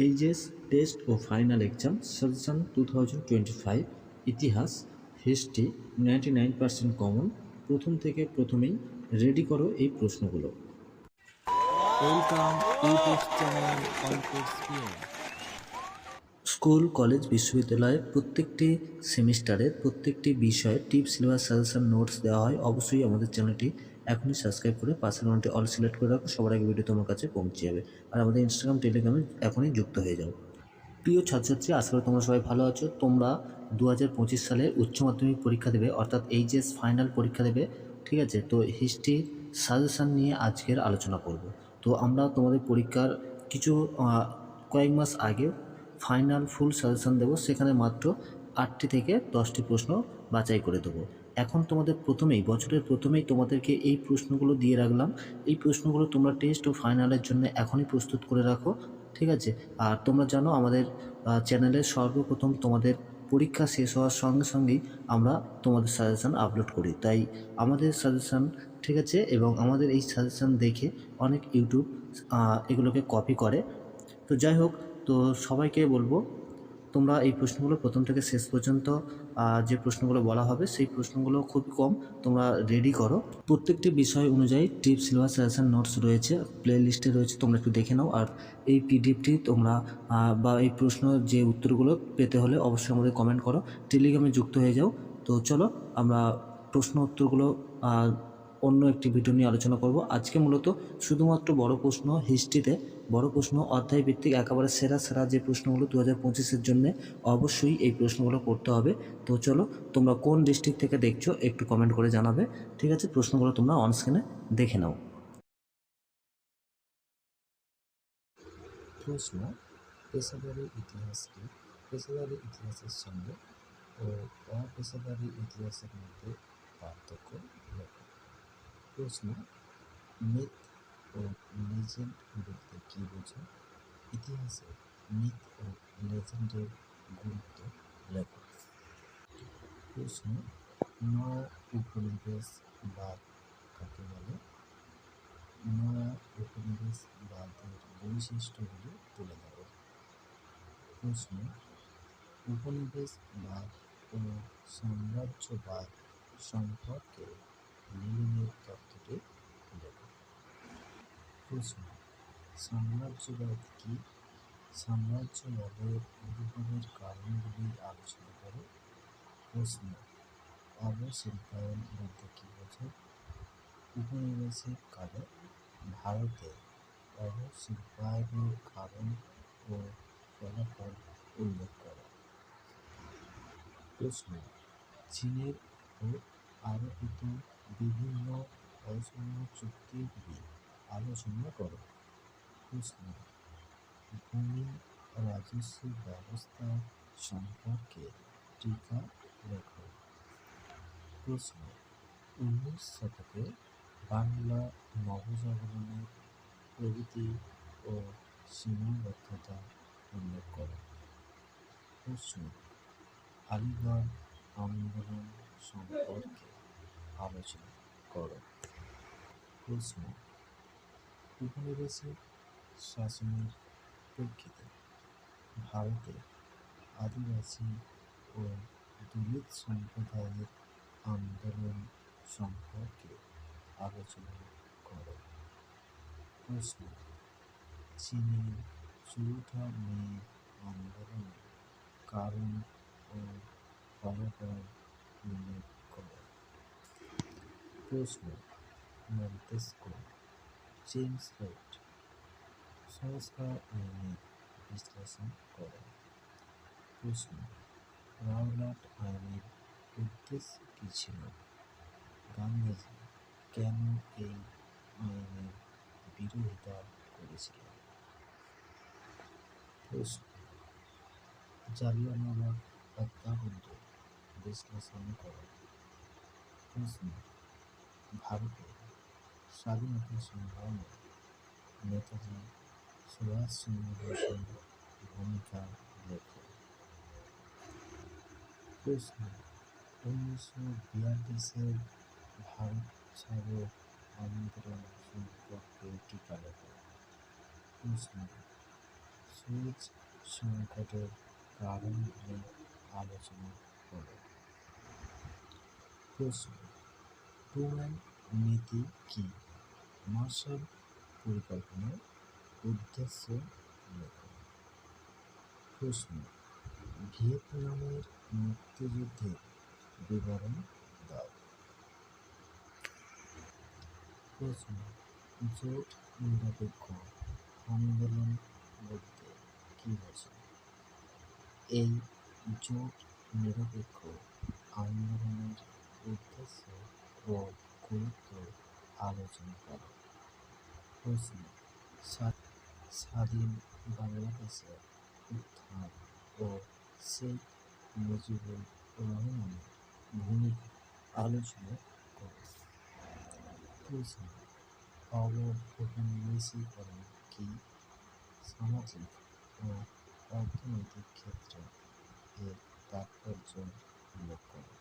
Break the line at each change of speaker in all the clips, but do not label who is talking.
HS test ও final exam suggestion two thousand twenty five ইতিহাস history ninety nine percent common প্রথম থেকে প্রথমেই ready করো এই প্রশ্নগুলো।
Welcome YouTube channel
school, college, বিশ্ববিদ্যালয়ে প্রত্যেকটি সেমিস্টারের প্রত্যেকটি বিষয়ে টিপ সিলেবাস, সাজেশন, নোটস দেওয়া হয়। অবশ্যই আমাদের চ্যানেলটি এখনই সাবস্ক্রাইব করে পাশের ঘন্টি অল সিলেক্ট করে রাখো। সবার আগে ভিডিও তোমার কাছে পৌঁছে যাবে। আর আমাদের ইনস্টাগ্রাম টেলিগ্রামে এখনই যুক্ত হয়ে যাও। প্রিয় ছাত্রছাত্রী, আশা করি তোমরা সবাই ভালো আছো। তোমরা দু হাজার পঁচিশ সালে উচ্চ মাধ্যমিক পরীক্ষা দেবে, অর্থাৎ এইচএস ফাইনাল পরীক্ষা দেবে, ঠিক আছে? তো হিস্ট্রি সাজেশান নিয়ে আজকের আলোচনা করব। তো আমরা তোমাদের পরীক্ষার কিছু কয়েক মাস আগে ফাইনাল ফুল সাজেশান দেবো। সেখানে মাত্র আটটি থেকে দশটি প্রশ্ন বাছাই করে দেবো। এখন তোমাদের প্রথমেই, বছরের প্রথমেই তোমাদেরকে এই প্রশ্নগুলো দিয়ে রাখলাম। এই প্রশ্নগুলো তোমরা টেস্ট ও ফাইনালের জন্য এখনই প্রস্তুত করে রাখো, ঠিক আছে? আর তোমরা জানো, আমাদের চ্যানেলে সর্বপ্রথম তোমাদের পরীক্ষা শেষ হওয়ার সঙ্গে সঙ্গেই আমরা তোমাদের সাজেশান আপলোড করি। তাই আমাদের সাজেশান, ঠিক আছে? এবং আমাদের এই সাজেশান দেখে অনেক ইউটিউব এগুলোকে কপি করে। তো যাই হোক তো সবাইকে বলব, তোমরা এই প্রশ্নগুলো প্রথম থেকে শেষ পর্যন্ত যে প্রশ্নগুলো বলা হবে সেই প্রশ্নগুলো খুব কম, তোমরা রেডি করো। প্রত্যেকটি বিষয় অনুযায়ী টিপ সিলেবাস সাজেশন নোটস রয়েছে প্লে লিস্টে রয়েছে, তোমরা একটু দেখে নাও। আর এই পিডিএফটি তোমরা বা এই প্রশ্ন যে উত্তরগুলো পেতে হলে অবশ্যই আমাদের কমেন্ট করো। টেলিগ্রামে যুক্ত হয়ে যাও। তো চলো, আমরা প্রশ্ন উত্তরগুলো অন্য একটি ভিডিও নিয়ে আলোচনা করব। আজকে মূলত শুধুমাত্র বড় প্রশ্ন হিস্ট্রিতে বড় প্রশ্ন অধ্যায় ভিত্তিক একেবারে সেরা সেরা যে প্রশ্নগুলো দু হাজার পঁচিশের জন্য অবশ্যই এই প্রশ্নগুলো করতে হবে। তো চলো, তোমরা কোন ডিস্ট্রিক্ট থেকে দেখছ একটু কমেন্ট করে জানাবে। ঠিক আছে, প্রশ্নগুলো তোমরা অন স্ক্রিনে দেখে নাও।
প্রশ্ন, পেশাদারি ইতিহাস কি পেশাদারি ইতিহাসের সঙ্গে ও অপেশাদারি ইতিহাসের মধ্যে পার্থক্য প্রশ্ন, মিথ ও লেজেন্ড বলতে কী? ইতিহাসে মিথ ও লেজেন্ডের গুরুত্ব লেখো প্রশ্ন, নয়া উপনিবেশবাদ কাকে বলে? নয়া উপনিবেশবাদের বৈশিষ্ট্যগুলি তুলে ধরো। প্রশ্ন উপনিবেশবাদ ও সাম্রাজ্যবাদ সম্পর্কে লিলিনের তত্ত্বটি লেখো প্রশ্ন, সাম্রাজ্যবাদ কি? সাম্রাজ্যবাদের উদ্ভবের কারণগুলি আলোচনা করো। প্রশ্ন অবশিল্পায়ন বলতে কী বোঝো? উপনিবেশিক কালে ভারতে অবশিল্পায়নের কারণ ও ফলাফল উল্লেখ করে। প্রশ্ন, চীনের উপর আরোপিত বিভিন্ন অসম চুক্তিগুলি আলোচনা করো। প্রশ্ন ভূমি রাজস্ব ব্যবস্থা সম্পর্কে টিকা লেখো প্রশ্ন উনিশ শতকে বাংলা নবজাগরণের প্রগতি ও সীমাবদ্ধতা উল্লেখ করো প্রশ্ন আলিগড় আন্দোলন সম্পর্কে আলোচনা করো প্রশ্ন উপনিবেশিক শাসনের প্রেক্ষিতে ভারতে আদিবাসী ও দলিত সম্প্রদায়ের আন্দোলন সম্পর্কে আলোচনা করো। প্রশ্ন, চীনের চৌঠা মে আন্দোলনের কারণ ও ফলাফল উল্লেখ করো। প্রশ্ন মন্তেস্কো জেমস রেড সংস্কার আইনের বিশ্লেষণ করো প্রশ্ন রাওলাট আইনের উদ্দেশ্য কী ছিল গান্ধীজি কেন এই আইনের বিরোধিতা করেছিলেন প্রশ্ন জালিয়ানওয়ালাবাগ হত্যাকাণ্ড বিশ্লেষণ করো প্রশ্ন ভারতের স্বাধীনতা সংগ্রামে নেতাজি সুভাষচন্দ্র বসুর ভূমিকা লেখো প্রশ্ন উনিশশো বিয়াল্লিশের ভারত ছাড়ো আন্দোলন সম্পর্কে টিকা লেখো প্রশ্ন বীজ সংকটের কারণগুলি আলোচনা করো প্রশ্ন টুম্যান নীতি কি? মার্শাল পরিকল্পনার উদ্দেশ্য লেখো। প্রশ্ন, ভিয়েতনামের মুক্তিযুদ্ধের বিবরণ দাও। প্রশ্ন, জোট নিরপেক্ষ আন্দোলন বলতে কি বোঝায়? এই জোট নিরপেক্ষ আন্দোলনের উদ্দেশ্য ও গুরুত্ব আলোচনা করো। প্রশ্ন স্বা- স্বাধীন বাংলাদেশের উত্থান ও শেখ মুজিবুর রহমানের ভূমিকা আলোচনা করো প্রশ্ন অবৌপনিবেশীকরণ কি সামাজিক ও অর্থনৈতিক ক্ষেত্রে এর তাৎপর্য উল্লেখ করো?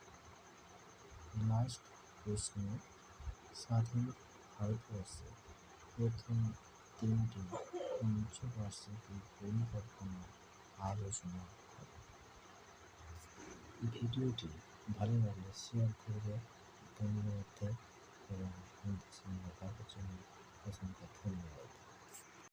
লাস্ট প্রশ্ন, স্বাধীন ভারতবর্ষের প্রথম তিনটি 공치고 왔으니 몸이 걸거나 알려주나 비둘기 말을 말려 시험 그게 동료한테 그런 대신에 나가고 좀 고생 같은 거